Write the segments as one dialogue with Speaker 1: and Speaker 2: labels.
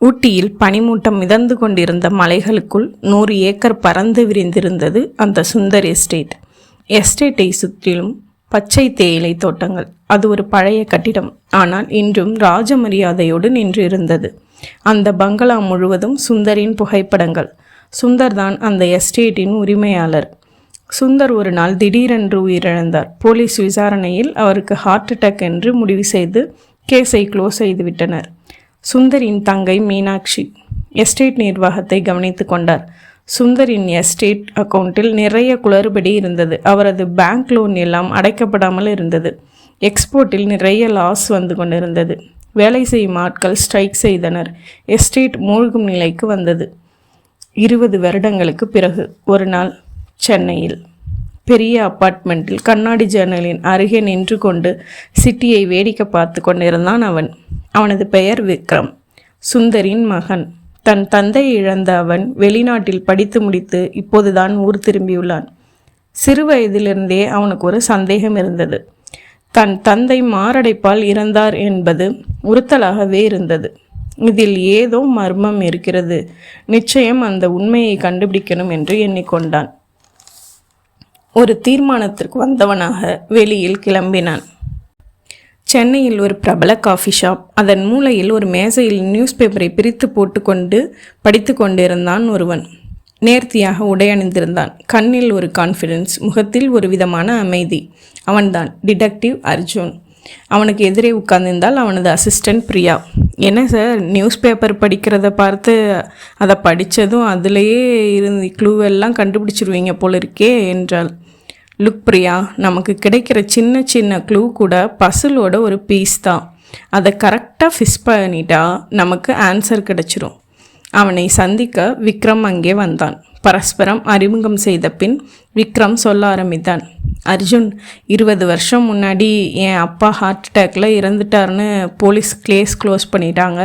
Speaker 1: ஊட்டியில் பனிமூட்டம் மிதந்து கொண்டிருந்த மலைகளுக்குள் நூறு ஏக்கர் பறந்து விரிந்திருந்தது அந்த சுந்தர் எஸ்டேட். எஸ்டேட்டை சுற்றிலும் பச்சை தேயிலை தோட்டங்கள். அது ஒரு பழைய கட்டிடம். ஆனால் இன்றும் ராஜ மரியாதையோடு நின்றிருந்தது. அந்த பங்களா முழுவதும் சுந்தரின் புகைப்படங்கள். சுந்தர் தான் அந்த எஸ்டேட்டின் உரிமையாளர். சுந்தர் ஒரு நாள் திடீரென்று உயிரிழந்தார். போலீஸ் விசாரணையில் அவருக்கு ஹார்ட் அட்டாக் என்று முடிவு செய்து கேஸை க்ளோஸ் செய்துவிட்டனர். சுந்தரின் தங்கை மீனாட்சி. எஸ்டேட் நிர்வாகத்தை கவனித்து கொண்டார். சுந்தரின் எஸ்டேட் அக்கவுண்டில் நிறைய குளறுபடி இருந்தது. அவரது பேங்க் லோன் எல்லாம் அடைக்கப்படாமல் இருந்தது. எக்ஸ்போர்ட்டில் நிறைய லாஸ் வந்து கொண்டிருந்தது. வேலை செய்யும் ஆட்கள் ஸ்ட்ரைக் செய்தனர். எஸ்டேட் மூழ்கும் நிலைக்கு வந்தது. இருபது வருடங்களுக்கு பிறகு ஒரு நாள் சென்னையில் பெரிய அப்பார்ட்மெண்ட்டில் கண்ணாடி ஜன்னலின் அருகே நின்று கொண்டு சிட்டியை வேடிக்கை பார்த்து கொண்டிருந்தான் அவன். அவனது பெயர் விக்ரம். சுந்தரின் மகன். தன் தந்தையை இழந்த அவன் வெளிநாட்டில் படித்து முடித்து இப்போதுதான் ஊர் திரும்பியுள்ளான். சிறு வயதிலிருந்தே அவனுக்கு ஒரு சந்தேகம் இருந்தது. தன் தந்தை மாரடைப்பால் இறந்தார் என்பது உறுத்தலாகவே இருந்தது. இதில் ஏதோ மர்மம் இருக்கிறது. நிச்சயம் அந்த உண்மையை கண்டுபிடிக்கணும் என்று எண்ணிக்கொண்டான். ஒரு தீர்மானத்திற்கு வந்தவனாக வெளியில் கிளம்பினான். சென்னையில் ஒரு பிரபல காஃபி ஷாப் அதன் மூலையில் ஒரு மேசையில் நியூஸ் பேப்பரை பிரித்து போட்டுக்கொண்டு படித்து கொண்டிருந்தான் ஒருவன். நேர்த்தியாக உடை அணிந்திருந்தான். கண்ணில் ஒரு கான்ஃபிடென்ஸ் முகத்தில் ஒரு விதமான அமைதி. அவன்தான் டிடெக்டிவ் அர்ஜுன். அவனுக்கு எதிரே உட்கார்ந்திருந்தால் அவனது அசிஸ்டன்ட் பிரியா. என்ன சார் நியூஸ் பேப்பர் படிக்கிறத பார்த்து அதை படித்ததும் அதிலேயே இருந்து க்ளூவெல்லாம் கண்டுபிடிச்சிருவீங்க போல இருக்கே என்றாள். லுக் பிரியா நமக்கு கிடைக்கிற சின்ன சின்ன க்ளூ கூட பசிலோட ஒரு பீஸ் தான். அதை கரெக்டாக ஃபிஸ் பண்ணிட்டா நமக்கு ஆன்சர் கிடச்சிரும். அவனை சந்திக்க விக்ரம் அங்கே வந்தான். பரஸ்பரம் அறிமுகம் செய்த பின் விக்ரம் சொல்ல ஆரம்பித்தான். அர்ஜுன் இருபது வருஷம் முன்னாடி என் அப்பா ஹார்ட் அட்டாக்ல இறந்துட்டாருன்னு போலீஸ் கிளேஸ் க்ளோஸ் பண்ணிட்டாங்க.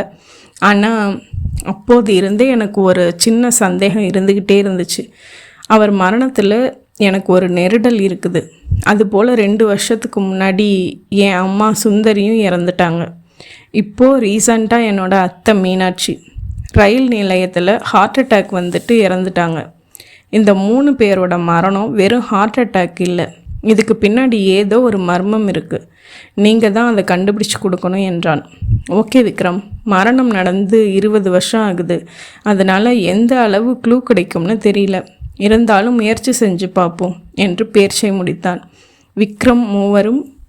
Speaker 1: ஆனால் அப்போது இருந்தே எனக்கு ஒரு சின்ன சந்தேகம் இருந்துக்கிட்டே இருந்துச்சு. அவர் மரணத்தில் எனக்கு ஒரு நெருடல் இருக்குது. அதுபோல் ரெண்டு வருஷத்துக்கு முன்னாடி என் அம்மா சுந்தரியும் இறந்துட்டாங்க. இப்போது ரீசண்டாக என்னோடய அத்தை மீனாட்சி ரயில் நிலையத்தில் ஹார்ட் அட்டாக் வந்துட்டு இறந்துட்டாங்க. இந்த மூணு பேரோட மரணம் வெறும் ஹார்ட் அட்டாக் இல்லை. இதுக்கு பின்னாடி ஏதோ ஒரு மர்மம் இருக்குது நீங்கள் தான் அதை கண்டுபிடிச்சு கொடுக்கணும் என்றான். ஓகே விக்ரம் மரணம் நடந்து இருபது வருஷம் ஆகுது. அதனால் எந்த அளவு க்ளூ கிடைக்கும்னு தெரியல. இருந்தாலும் முயற்சி செஞ்சு பார்ப்போம் என்று பேர்ச்சை முடித்தான். விக்ரம் மூவரும்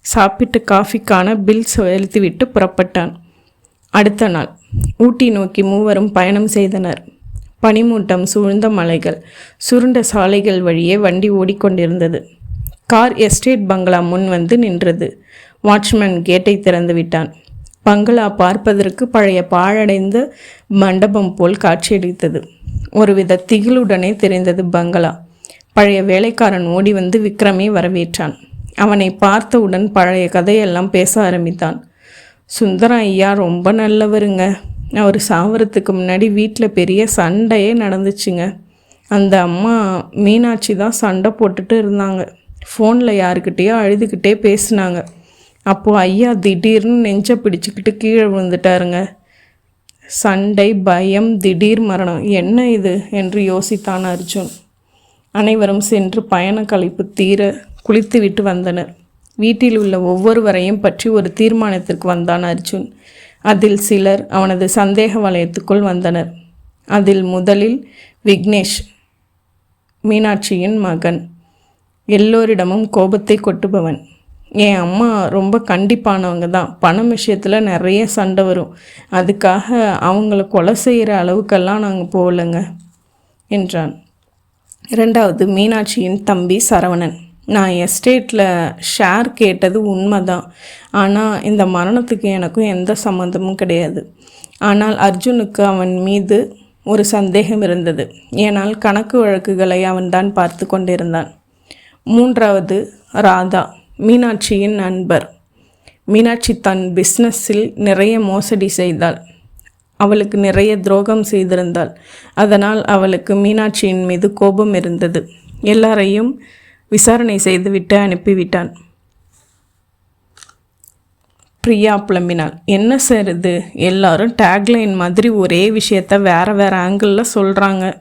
Speaker 1: சாப்பிட்டு காஃபிக்கான பில் செலுத்திவிட்டு புறப்பட்டான். அடுத்த நாள் ஊட்டி நோக்கி மூவரும் பயணம் செய்தனர். பனிமூட்டம் சூழ்ந்த மலைகள் சுருண்ட சாலைகள் வழியே வண்டி ஓடிக்கொண்டிருந்தது. கார் எஸ்டேட் பங்களா முன் வந்து நின்றது. வாட்ச்மேன் கேட்டை திறந்து விட்டான். பங்களா பார்ப்பதற்கு பழைய பாழடைந்த மண்டபம் போல் காட்சியளித்தது. ஒருவித திகிலுடனே தெரிந்தது பங்களா. பழைய வேலைக்காரன் ஓடி வந்து விக்ரமே வரவேற்றான். அவனை பார்த்தவுடன் பழைய கதையெல்லாம் பேச ஆரம்பித்தான். சுந்தரம் ஐயா ரொம்ப நல்லவருங்க. அவர் சாவரத்துக்கு முன்னாடி வீட்டில் பெரிய சண்டையே நடந்துச்சுங்க. அந்த அம்மா மீனாட்சி தான் சண்டை போட்டுட்டு இருந்தாங்க. ஃபோனில் யாருக்கிட்டேயோ அழுதுகிட்டே பேசினாங்க. அப்போது ஐயா திடீர்னு நெஞ்சை பிடிச்சிக்கிட்டு கீழே விழுந்துட்டாருங்க. சண்டை பயம் திடீர் மரணம். என்ன இது? என்று யோசித்தான் அர்ஜுன். அனைவரும் சென்று பயண கழிப்பு தீர குளித்துவிட்டு வந்தனர். வீட்டில் உள்ள ஒவ்வொருவரையும் பற்றி ஒரு தீர்மானத்திற்கு வந்தான் அர்ஜுன். அதில் சிலர் அவனது சந்தேக வலயத்துக்குள் வந்தனர். அதில் முதலில் விக்னேஷ் மீனாட்சியின் மகன். எல்லோரிடமும் கோபத்தை கொட்டுபவன். என் அம்மா ரொம்ப கண்டிப்பானவங்க தான். பணம் விஷயத்தில் நிறைய சண்டை வரும். அதுக்காக அவங்கள கொலை செய்கிற அளவுக்கெல்லாம் நாங்கள் போகலைங்க என்றான். ரெண்டாவது மீனாட்சியின் தம்பி சரவணன். நான் எஸ்டேட்டில் ஷேர் கேட்டது உண்மை தான் ஆனால் இந்த மரணத்துக்கு எனக்கும் எந்த சம்மந்தமும் கிடையாது. ஆனால் அர்ஜுனுக்கு அவன் மீது ஒரு சந்தேகம் இருந்தது. ஏனால் கணக்கு வழக்குகளை அவன்தான் பார்த்து கொண்டிருந்தான். மூன்றாவது ராதா. மீனாட்சியின் நண்பர். மீனாட்சி தன் பிஸ்னஸில் நிறைய மோசடி செய்தாள். அவளுக்கு நிறைய துரோகம் செய்திருந்தாள். அதனால் அவளுக்கு மீனாட்சியின் மீது கோபம் இருந்தது. எல்லாரையும் விசாரணை செய்துவிட்டு அனுப்பிவிட்டான். பிரியா புலம்பினாள். என்ன சார் இது? எல்லாரும் டேக்லைன் மாதிரி ஒரே விஷயத்த வேறு வேறு ஆங்கிளில் சொல்கிறாங்க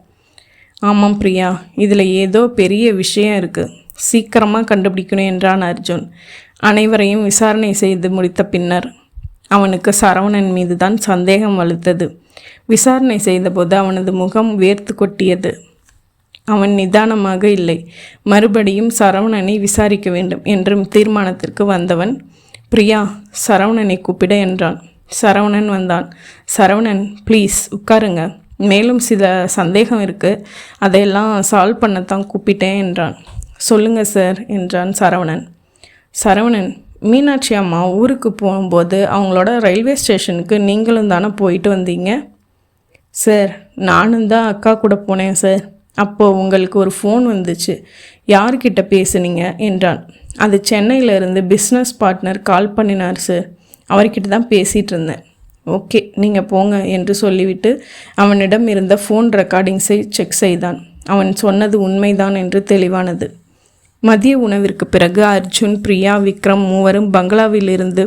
Speaker 1: ஆமாம் பிரியா. இதில் ஏதோ பெரிய விஷயம் இருக்குது சீக்கிரமாக கண்டுபிடிக்கணும் என்றான் அர்ஜுன். அனைவரையும் விசாரணை செய்து முடித்த பின்னர் அவனுக்கு சரவணன் மீது தான் சந்தேகம் வலுத்தது. விசாரணை செய்தபோது அவனது முகம் வேர்த்து கொட்டியது. அவன் நிதானமாக இல்லை மறுபடியும் சரவணனை விசாரிக்க வேண்டும் என்றும் தீர்மானத்திற்கு வந்தவன் பிரியா சரவணனை கூப்பிட என்றான். சரவணன் வந்தான். சரவணன் ப்ளீஸ் உட்காருங்க. மேலும் சில சந்தேகம் இருக்குது அதையெல்லாம் சால்வ் பண்ணத்தான் கூப்பிட்டேன் என்றான். சொல்லுங்க சார் என்றான் சரவணன். சரவணன் மீனாட்சி அம்மா ஊருக்கு போகும்போது அவங்களோட ரயில்வே ஸ்டேஷனுக்கு நீங்களும் தானே போயிட்டு வந்தீங்க? சார் நானும் தான் அக்கா கூட போனேன் சார். அப்போது உங்களுக்கு ஒரு ஃபோன் வந்துச்சு. யார்கிட்ட பேசுனீங்க? என்றான். அது சென்னையிலேருந்து பிஸ்னஸ் பார்ட்னர் கால் பண்ணினார் சார். அவர்கிட்ட தான் பேசிகிட்டு இருந்தேன். ஓகே நீங்கள் போங்க என்று சொல்லிவிட்டு அவனிடம் இருந்த ஃபோன் ரெக்கார்டிங்ஸை செக் செய்தான். அவன் சொன்னது உண்மைதான் என்று தெளிவானது. மதிய உணவிற்கு பிறகு அர்ஜுன் பிரியா விக்ரம் மூவரும் பங்களாவிலிருந்து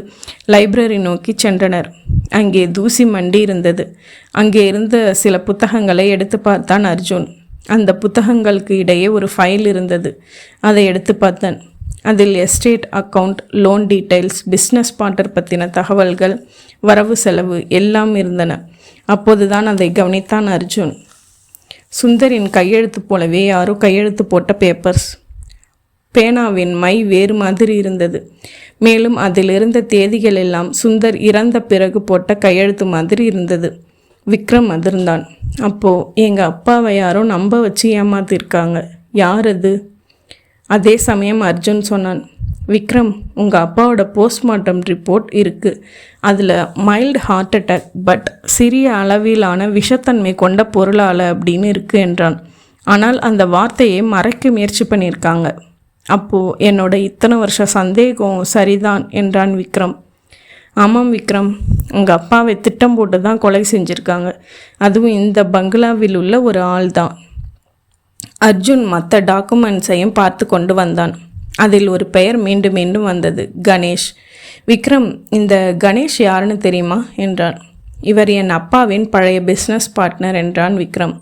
Speaker 1: லைப்ரரி நோக்கி சென்றனர். அங்கே தூசி மண்டி இருந்தது. அங்கே இருந்த சில புத்தகங்களை எடுத்து பார்த்தான் அர்ஜுன். அந்த புத்தகங்களுக்கு இடையே ஒரு ஃபைல் இருந்தது. அதை எடுத்து பார்த்தேன். அதில் estate account loan details business partner பற்றின தகவல்கள் வரவு செலவு எல்லாம் இருந்தன. அப்போதுதான் அதை கவனித்தான் அர்ஜுன். சுந்தரின் கையெழுத்து போலவே யாரோ கையெழுத்து போட்ட பேப்பர்ஸ் பேனாவின் மை வேறு மாதிரி இருந்தது. மேலும் அதில் இருந்த தேதிகள் எல்லாம் சுந்தர் இறந்த பிறகு போட்ட கையெழுத்து மாதிரி இருந்தது. விக்ரம் அதிர்ந்தான். அப்போது எங்கள் அப்பாவை யாரோ நம்ப வச்சு ஏமாத்திருக்காங்க. யார் அது? அதே சமயம் அர்ஜுன் சொன்னான். விக்ரம் உங்கள் அப்பாவோட போஸ்ட்மார்ட்டம் ரிப்போர்ட் இருக்குது அதில் மைல்டு ஹார்ட் அட்டாக் பட் சிறிய அளவிலான விஷத்தன்மை கொண்ட பொருளால் அப்படின்னு இருக்கு என்றான். ஆனால் அந்த வார்த்தையை மறைக்க முயற்சி பண்ணியிருக்காங்க. அப்போது என்னோட இத்தனை வருஷ சந்தேகம் சரிதான் என்றான் விக்ரம். ஆமாம் விக்ரம் உங்கள் அப்பாவை திட்டம் போட்டு தான் கொலை செஞ்சுருக்காங்க. அதுவும் இந்த பங்களாவில் உள்ள ஒரு ஆள் தான். அர்ஜுன் மற்ற டாக்குமெண்ட்ஸையும் பார்த்து கொண்டு வந்தான். அதில் ஒரு பெயர் மீண்டும் மீண்டும் வந்தது கணேஷ். விக்ரம் இந்த கணேஷ் யாருன்னு தெரியுமா என்றான் இவர் என் அப்பாவின் பழைய பிஸ்னஸ் பார்ட்னர் என்றான் விக்ரம்.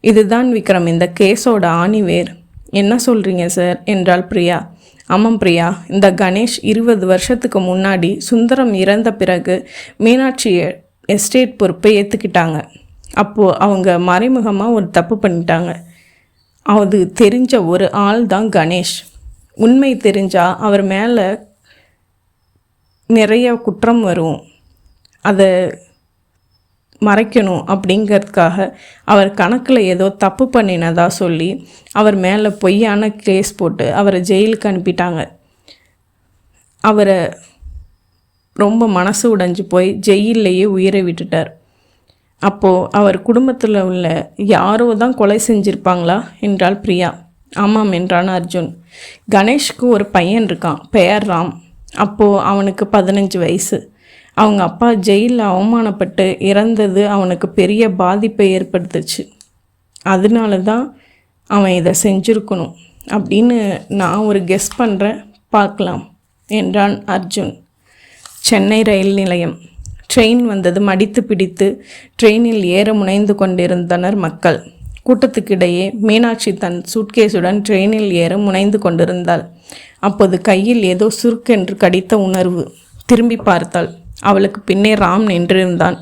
Speaker 1: இதுதான் விக்ரம் இந்த கேஸோட ஆணிவேர். என்ன சொல்கிறீங்க சார் என்றாள் பிரியா. ஆமாம் பிரியா. இந்த கணேஷ் இருபது வருஷத்துக்கு முன்னாடி சுந்தரம் இறந்த பிறகு மீனாட்சி எஸ்டேட் பொறுப்பை ஏற்றுக்கிட்டாங்க அப்போது அவங்க மறைமுகமாக ஒரு தப்பு பண்ணிட்டாங்க. அது தெரிஞ்ச ஒரு ஆள் தான் கணேஷ். உண்மை தெரிஞ்சால் அவர் மேலே நிறைய குற்றம் வரும். அதை மறைக்கணும் அப்படிங்கிறதுக்காக அவர் கணக்கில் ஏதோ தப்பு பண்ணினதா சொல்லி அவர் மேலே பொய்யான கேஸ் போட்டு அவரை ஜெயிலுக்கு அனுப்பிட்டாங்க. அவரை ரொம்ப மனசு உடைஞ்சு போய் ஜெயிலேயே உயிரை விட்டுட்டார். அப்போது அவர் குடும்பத்தில் உள்ள யாரோ தான் கொலை செஞ்சுருப்பாங்களா என்றாள் பிரியா. ஆமாம் என்றான் அர்ஜுன். கணேஷ்க்கு ஒரு பையன் இருக்கான் பெயர் ராம். அப்போது அவனுக்கு பதினஞ்சு வயசு. அவங்க அப்பா ஜெயிலில் அவமானப்பட்டு இறந்தது அவனுக்கு பெரிய பாதிப்பை ஏற்படுத்துச்சு. அதனால தான் அவன் இதை செஞ்சுருக்கணும் அப்படின்னு நான் ஒரு கெஸ் பண்ணுறேன் பார்க்கலாம் என்றான் அர்ஜுன். சென்னை ரயில் நிலையம். ட்ரெயின் வந்தது மடித்து பிடித்து ட்ரெயினில் ஏற முனைந்து கொண்டிருந்தனர் மக்கள். கூட்டத்துக்கிடையே மீனாட்சி தன் சூட்கேஸுடன் ட்ரெயினில் ஏற முனைந்து கொண்டிருந்தாள். அப்போது கையில் ஏதோ சுருக்கென்று கடித்த உணர்வு. திரும்பி பார்த்தாள். அவளுக்கு பின்னே ராம் நின்றிருந்தான்.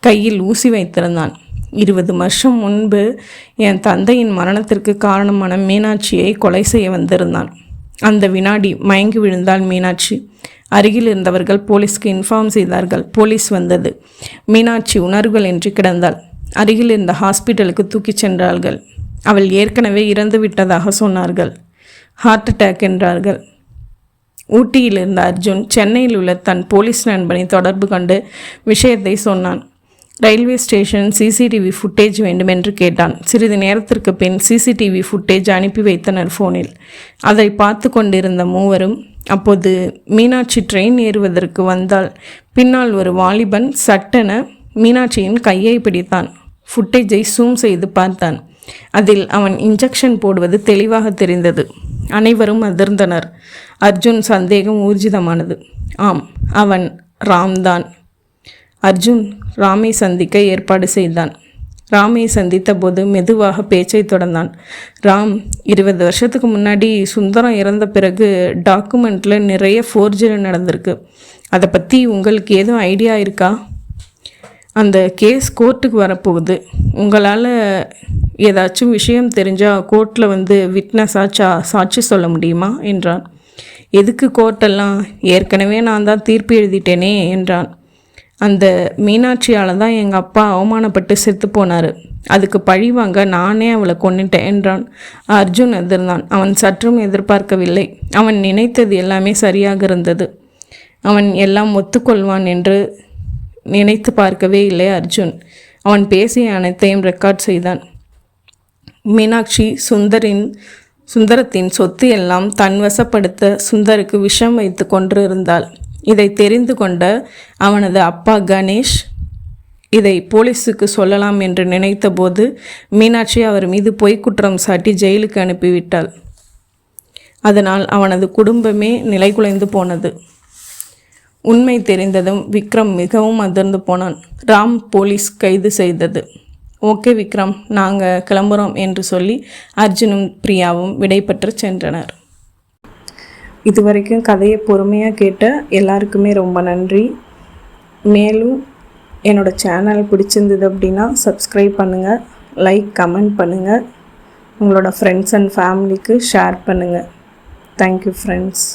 Speaker 1: கையில் ஊசி வைத்திருந்தான். இருபது வருஷம் முன்பு என் தந்தையின் மரணத்திற்கு காரணமான மீனாட்சியை கொலை செய்ய வந்திருந்தான். அந்த வினாடி மயங்கி விழுந்தாள் மீனாட்சி. அருகில் இருந்தவர்கள் போலீஸ்க்கு இன்ஃபார்ம் செய்தார்கள். போலீஸ் வந்தது. மீனாட்சி உணர்வுகள் என்று கிடந்தாள். அருகில் இருந்த ஹாஸ்பிட்டலுக்கு தூக்கிச் சென்றார்கள். அவள் ஏற்கனவே இறந்து விட்டதாக சொன்னார்கள். ஹார்ட் அட்டாக் என்றார்கள். ஊட்டியில் இருந்த அர்ஜுன் சென்னையில் உள்ள தன் போலீஸ் நண்பனை தொடர்பு கொண்டு விஷயத்தை சொன்னான். ரயில்வே ஸ்டேஷன் சிசிடிவி ஃபுட்டேஜ் வேண்டுமென்று கேட்டான். சிறிது நேரத்திற்கு பின் சிசிடிவி ஃபுட்டேஜ் அனுப்பி வைத்தனர் ஃபோனில் அதை பார்த்து கொண்டிருந்த மூவரும் அப்போது மீனாட்சி ட்ரெயின் ஏறுவதற்கு வந்தால் பின்னால் ஒரு வாலிபன் சட்டென மீனாட்சியின் கையை பிடித்தான். ஃபுட்டேஜை சூம் செய்து பார்த்தான். அதில் அவன் இன்ஜெக்ஷன் போடுவது தெளிவாக தெரிந்தது. அனைவரும் அதிர்ந்தனர். அர்ஜுன் சந்தேகம் ஊர்ஜிதமானது. ஆம் அவன் ராம்தான். அர்ஜுன் ராமை சந்திக்க ஏற்பாடு செய்தான். ராமை சந்தித்த போது மெதுவாக பேச்சை தொடர்ந்தான். ராம் இருபது வருஷத்துக்கு முன்னாடி சுந்தரம் இறந்த பிறகு டாக்குமெண்ட்டில் நிறைய ஃபோர்ஜரி நடந்திருக்கு. அதை பற்றி உங்களுக்கு எதுவும் ஐடியா இருக்கா? அந்த கேஸ் கோர்ட்டுக்கு வரப்போகுது. உங்களால் ஏதாச்சும் விஷயம் தெரிஞ்சால் கோர்ட்டில் வந்து விட்னஸாக சா சாட்சி சொல்ல முடியுமா? என்றான். எதுக்கு கோர்ட்டெல்லாம் ஏற்கனவே நான் தான் தீர்ப்பு எழுதிட்டேனே என்றான். அந்த மீனாட்சியால் தான் எங்கள் அப்பா அவமானப்பட்டு செத்து போனார். அதுக்கு பழி வாங்க நானே அவளை கொன்னுட்டேன் என்றான். அர்ஜுன் எதிர்ந்தான். அவன் சற்றும் எதிர்பார்க்கவில்லை. அவன் நினைத்தது எல்லாமே சரியாக இருந்தது. அவன் எல்லாம் ஒத்துக்கொள்வான் என்று நினைத்து பார்க்கவே இல்லை அர்ஜுன். அவன் பேசிய அனைத்தையும் ரெக்கார்ட் செய்தான். மீனாட்சி சுந்தரின் சுந்தரத்தின் சொத்து எல்லாம் தன் வசப்படுத்த சுந்தருக்கு விஷம் வைத்து கொண்டிருந்தாள். இதை தெரிந்து கொண்ட அவனது அப்பா கணேஷ் இதை போலீஸுக்கு சொல்லலாம் என்று நினைத்தபோது மீனாட்சி அவர் மீது பொய்க்குற்றம் சாட்டி ஜெயிலுக்கு அனுப்பிவிட்டாள். அதனால் அவனது குடும்பமே நிலைகுலைந்து போனது. உண்மை தெரிந்ததும் விக்ரம் மிகவும் அதிர்ந்து போனான். ராம் போலீஸ் கைது செய்தது. ஓகே விக்ரம் நாங்கள் கிளம்புறோம் என்று சொல்லி அர்ஜுனும் பிரியாவும் விடைபெற்று சென்றனர். இது வரைக்கும் கதையை பொறுமையாக கேட்ட எல்லாருக்குமே ரொம்ப நன்றி. மேலும் என்னோடய சேனல் பிடிச்சிருந்தது அப்படின்னா சப்ஸ்கிரைப் பண்ணுங்கள் லைக் கமெண்ட் பண்ணுங்கள் உங்களோட ஃப்ரெண்ட்ஸ் அண்ட் ஃபேமிலிக்கு ஷேர் பண்ணுங்கள் தேங்க்யூ ஃப்ரெண்ட்ஸ்